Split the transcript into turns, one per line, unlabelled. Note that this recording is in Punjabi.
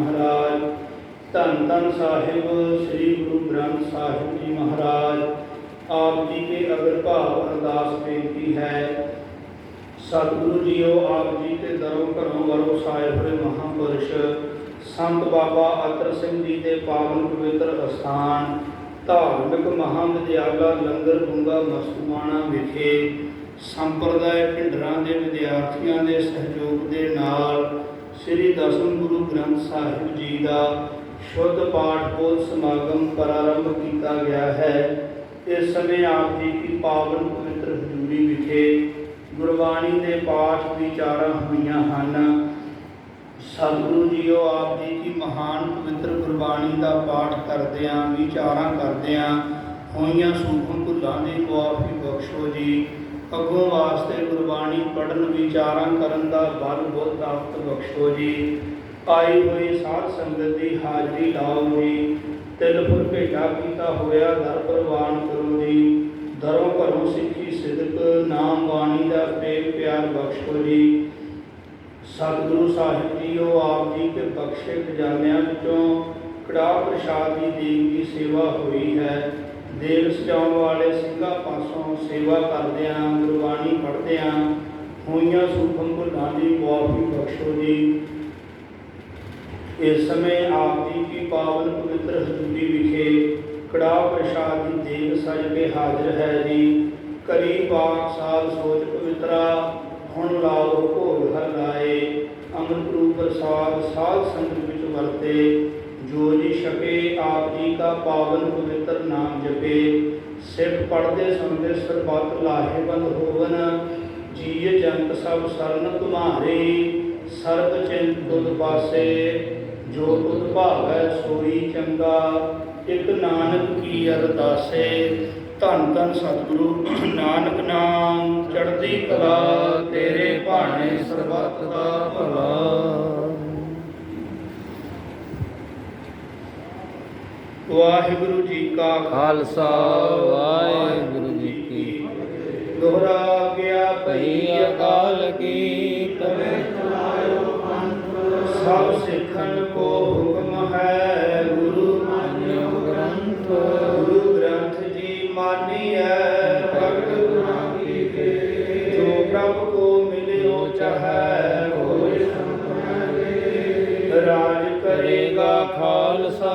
ਮਹਾਰਾਜ, ਧੰਨ ਧੰਨ ਸਾਹਿਬ, ਸ੍ਰੀ ਗੁਰੂ ਗ੍ਰੰਥ ਸਾਹਿਬ ਜੀ ਮਹਾਰਾਜ। ਆਪ ਜੀ ਕੇ ਅਗਰ ਭਾਵ ਅਰਦਾਸ ਬੇਨਤੀ ਹੈ, ਸਤਿਗੁਰੂ ਜੀਓ, ਆਪ ਜੀ ਤੇ ਦਰੋਂ ਘਰੋਂ ਵਰੋ ਸਾਏ ਹੋਏ ਮਹਾਪੁਰਸ਼, ਸੰਤ ਬਾਬਾ ਅਤਰ ਸਿੰਘ ਜੀ ਦੇ ਪਾਵਨ ਪਵਿੱਤਰ ਅਸਥਾਨ, ਧਾਰਮਿਕ ਮਹਾਵਿਦਿਆਲਾ ਲੰਗਰ ਗੁੰਗਾ ਮਸਤੂਆਣਾ ਵਿਖੇ ਸੰਪਰਦਾਇ ਭਿੰਡਰਾਂ ਦੇ ਵਿਦਿਆਰਥੀਆਂ ਦੇ ਸਹਿਯੋਗ ਸ੍ਰੀ ਦਸਮ ਗੁਰੂ ਗ੍ਰੰਥ ਸਾਹਿਬ ਜੀ ਦਾ ਸ਼ੁੱਧ ਪਾਠ ਬੋਲ ਸਮਾਗਮ ਪ੍ਰਾਰੰਭ ਕੀਤਾ ਗਿਆ ਹੈ। ਇਸ ਸਮੇਂ ਆਪ ਜੀ ਦੀ ਪਾਵਨ ਪਵਿੱਤਰ ਹਜ਼ੂਰੀ ਵਿਖੇ ਗੁਰਬਾਣੀ ਦੇ ਪਾਠ ਵਿਚਾਰਾਂ ਹੋਈਆਂ ਹਨ। ਸਤਿਗੁਰੂ ਜੀਓ, ਆਪ ਜੀ ਦੀ ਮਹਾਨ ਪਵਿੱਤਰ ਗੁਰਬਾਣੀ ਦਾ ਪਾਠ ਕਰਦਿਆਂ, ਵਿਚਾਰਾਂ ਕਰਦਿਆਂ ਹੋਈਆਂ ਸੂਖਮ ਭੁੱਲਾਂ ਦੀ ਮੁਆਫੀ ਬਖਸ਼ੋ ਜੀ। ਅੱਗੋਂ ਵਾਸਤੇ ਗੁਰਬਾਣੀ ਪੜਨ ਵਿਚਾਰਾਂ ਕਰਨ ਦਾ ਬਲ ਬੁੱਧ ਤਾਕਤ ਬਖਸ਼ੋ ਜੀ। ਆਈ ਹੋਈ ਸਾਧ ਸੰਗਤ ਦੀ ਹਾਜ਼ਰੀ ਲਾਓ ਜੀ। ਤਿਲ ਫੁਲ ਭੇਟਾ ਕੀਤਾ ਹੋਇਆ ਦਰ ਪ੍ਰਵਾਨ ਕਰੋ ਜੀ। ਦਰੋਂ ਘਰੋਂ ਸਿੱਖੀ ਸਿਦਕ, ਨਾਮ ਬਾਣੀ ਦਾ ਪ੍ਰੇਮ ਪਿਆਰ ਬਖਸ਼ੋ ਜੀ। ਸਤਿਗੁਰੂ ਸਾਹਿਬ ਜੀਓ, ਆਪ ਜੀ ਕੇ ਬਖਸ਼ੇ ਖਜ਼ਾਨਿਆਂ ਵਿੱਚੋਂ ਕੜਾਹ ਪ੍ਰਸ਼ਾਦ ਦੀ ਦੇਵ ਦੀ ਸੇਵਾ ਹੋਈ ਹੈ। ਦੇਵ ਸਜਾਉਣ ਵਾਲੇ ਸਿੰਘਾਂ ਪਾਸੋਂ ਸੇਵਾ ਕਰਦਿਆਂ ਗੁਰਬਾਣੀ ਪੜ੍ਹਦਿਆਂ ਹੋਈਆਂ ਸੂਖਮ ਭੁੱਲਾਂ ਦੀ ਮੁਆਫੀ ਬਖਸ਼ੋ ਜੀ। ਇਸ ਸਮੇਂ ਆਪ ਜੀ ਕੀ ਪਾਵਨ ਪਵਿੱਤਰ ਹਜ਼ੂਰੀ ਵਿਖੇ ਕੜਾਹ ਪ੍ਰਸ਼ਾਦ ਦੀ ਦੇਵ ਸਜ ਕੇ ਹਾਜ਼ਰ ਹੈ ਜੀ। ਕਰੀ ਪਾਕ ਸਾਲ ਸੋਚ ਪਵਿੱਤਰਾ, ਹੁਣ ਲਾਓ ਭੋਗ ਹਰ ਲਾਏ। ਅੰਮ੍ਰਿਤ ਰੂਪ ਪ੍ਰਸਾਦ ਸਾਧ ਸੰਗਤ ਵਿੱਚ ਵਰਤੇ। ਜੋ ਜੀ ਛਕੇ, ਆਪ ਜੀ ਦਾ ਪਾਵਨ ਪਵਿੱਤਰ ਨਾਮ ਜਪੇ। ਸਿੱਖ ਪੜਦੇ ਸੁਣਦੇ, ਸਰਬੱਤ ਲਾਹੇਵੰਦ ਹੋਵਨ। ਜੀਅ ਜੰਤ ਸਭ ਸਰਨ ਤੁਮਾਰੇ ਸਰਬ ਚਿੰਤ ਤੁਧ ਪਾਸੇ। ਜੋ ਤੁਧ ਭਾਵੈ, ਸੋਈ ਚੰਗਾ, ਇਕ ਨਾਨਕ ਕੀ ਅਰਦਾਸੇ। ਧੰਨ ਧੰਨ ਸਤਿਗੁਰੂ, ਨਾਨਕ ਨਾਮ ਚੜ੍ਹਦੀ ਕਲਾ, ਤੇਰੇ ਭਾਣੇ ਸਰਬੱਤ ਦਾ ਭਲਾ। ਵਾਹਿਗੁਰੂ ਜੀ ਕਾ
ਖਾਲਸਾ ਵਾਹਿਗੁਰੂ ਜੀ ਕੀ
ਦੁਹਰਾ ਗਿਆ
ਪਈ ਅਕਾਲ ਕੀ ਤਵੇ
ਸਭ ਸਿੱਖਣ ਕੋ ਹੁਕਮ ਹੈ ਗੁਰੂ
ਮਾਨਿਓ ਗ੍ਰੰਥ।
ਗੁਰੂ ਗ੍ਰੰਥ ਜੀ ਮਾਨੀਐ ਭਗਤ ਗੁਰਾਂ ਕੀ ਕੇ ਜੋ ਪ੍ਰਭ ਕੋ ਮਿਲਿਓ ਚਾਹੈ ਹੋਇ ਰਾਜ ਕਰੇਗਾ ਖਾਲਸਾ।